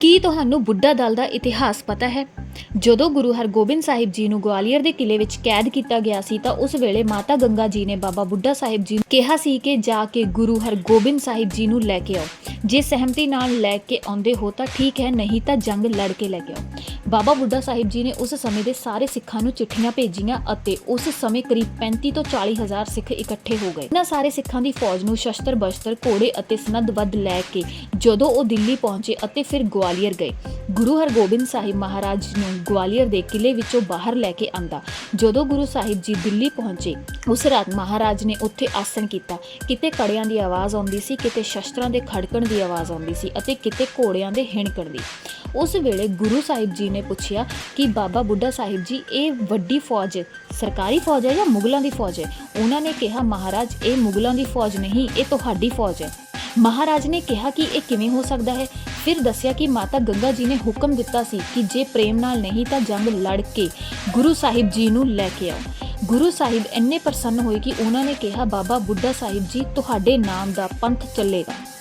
ਕੀ ਤੁਹਾਨੂੰ ਬੁੱਢਾ ਦਲ ਦਾ ਇਤਿਹਾਸ ਪਤਾ ਹੈ। ਜਦੋਂ ਗੁਰੂ ਹਰਗੋਬਿੰਦ ਸਾਹਿਬ ਜੀ ਨੂੰ ਗਵਾਲੀਅਰ ਦੇ ਕਿਲੇ ਵਿੱਚ ਕੈਦ ਕੀਤਾ ਗਿਆ ਸੀ ਤਾਂ ਉਸ ਵੇਲੇ ਮਾਤਾ ਗੰਗਾ ਜੀ ਨੇ ਬਾਬਾ ਬੁੱਢਾ ਸਾਹਿਬ ਜੀ ਨੂੰ ਕਿਹਾ ਸੀ ਕਿ ਜਾ ਕੇ ਗੁਰੂ ਹਰਗੋਬਿੰਦ ਸਾਹਿਬ ਜੀ ਨੂੰ ਲੈ ਕੇ ਆਓ। ਜੇ ਸਹਿਮਤੀ ਨਾਲ ਲੈ ਕੇ ਆਉਂਦੇ ਹੋ ਤਾਂ ਠੀਕ ਹੈ, ਨਹੀਂ ਤਾਂ ਜੰਗ ਲੜ ਕੇ ਲੈ ਕੇ ਆਓ। ਬਾਬਾ ਬੁੱਢਾ ਸਾਹਿਬ ਜੀ ਨੇ ਉਸ ਸਮੇਂ ਦੇ ਸਾਰੇ ਸਿੱਖਾਂ ਨੂੰ ਚਿੱਠੀਆਂ ਭੇਜੀਆਂ ਅਤੇ ਉਸ ਸਮੇਂ ਕਰੀਬ 35 ਤੋਂ 40 ਹਜ਼ਾਰ ਸਿੱਖ ਇਕੱਠੇ ਹੋ ਗਏ। ਇਹਨਾਂ ਸਾਰੇ ਸਿੱਖਾਂ ਦੀ ਫੌਜ ਨੂੰ ਸ਼ਸਤਰ ਬਸਤਰ ਘੋੜੇ ਅਤੇ ਸਨੱਦਬੱਧ ਲੈ ਕੇ ਜਦੋਂ ਉਹ ਦਿੱਲੀ ਪਹੁੰਚੇ ਅਤੇ ਫਿਰ ਗਵਾਲੀਅਰ ਗਵਾਲੀਅਰ ਗਏ। ਗੁਰੂ ਹਰਗੋਬਿੰਦ ਸਾਹਿਬ ਮਹਾਰਾਜ ਨੂੰ ਗਵਾਲੀਅਰ ਦੇ ਕਿਲੇ ਵਿੱਚੋਂ ਬਾਹਰ ਲੈ ਕੇ ਆਂਦਾ। ਜਦੋਂ ਗੁਰੂ ਸਾਹਿਬ ਜੀ ਦਿੱਲੀ ਪਹੁੰਚੇ, ਉਸ ਰਾਤ ਮਹਾਰਾਜ ਨੇ ਉੱਥੇ ਆਸਣ ਕੀਤਾ। ਕਿਤੇ ਕੜਿਆਂ ਦੀ ਆਵਾਜ਼ ਆਉਂਦੀ ਸੀ, ਕਿਤੇ ਸ਼ਸਤਰਾਂ ਦੇ ਖੜਕਣ ਦੀ ਆਵਾਜ਼ ਆਉਂਦੀ ਸੀ ਅਤੇ ਕਿਤੇ ਘੋੜਿਆਂ ਦੇ ਹਿਣਕਣ ਦੀ। ਉਸ ਵੇਲੇ ਗੁਰੂ ਸਾਹਿਬ ਜੀ ਨੇ ਪੁੱਛਿਆ ਕਿ ਬਾਬਾ ਬੁੱਢਾ ਸਾਹਿਬ ਜੀ, ਇਹ ਵੱਡੀ ਫੌਜ ਸਰਕਾਰੀ ਫੌਜ ਹੈ ਜਾਂ ਮੁਗਲਾਂ ਦੀ ਫੌਜ ਹੈ? ਉਹਨਾਂ ਨੇ ਕਿਹਾ, ਮਹਾਰਾਜ, ਇਹ ਮੁਗਲਾਂ ਦੀ ਫੌਜ ਨਹੀਂ, ਇਹ ਤੁਹਾਡੀ ਫੌਜ ਹੈ। ਮਹਾਰਾਜ ਨੇ ਕਿਹਾ ਕਿ ਇਹ ਕਿਵੇਂ ਹੋ ਸਕਦਾ ਹੈ? ਫਿਰ ਦੱਸਿਆ ਕਿ ਮਾਤਾ ਗੰਗਾ ਜੀ ਨੇ ਹੁਕਮ ਦਿੱਤਾ ਸੀ ਕਿ ਜੇ ਪ੍ਰੇਮ ਨਾਲ ਨਹੀਂ ਤਾਂ ਜੰਗ ਲੜ ਕੇ ਗੁਰੂ ਸਾਹਿਬ ਜੀ ਨੂੰ ਲੈ ਕੇ ਆਓ। ਗੁਰੂ ਸਾਹਿਬ ਇੰਨੇ ਪ੍ਰਸੰਨ ਹੋਏ ਕਿ ਉਹਨਾਂ ਨੇ ਕਿਹਾ, ਬਾਬਾ ਬੁੱਢਾ ਸਾਹਿਬ ਜੀ, ਤੁਹਾਡੇ ਨਾਮ ਦਾ ਪੰਥ ਚੱਲੇਗਾ।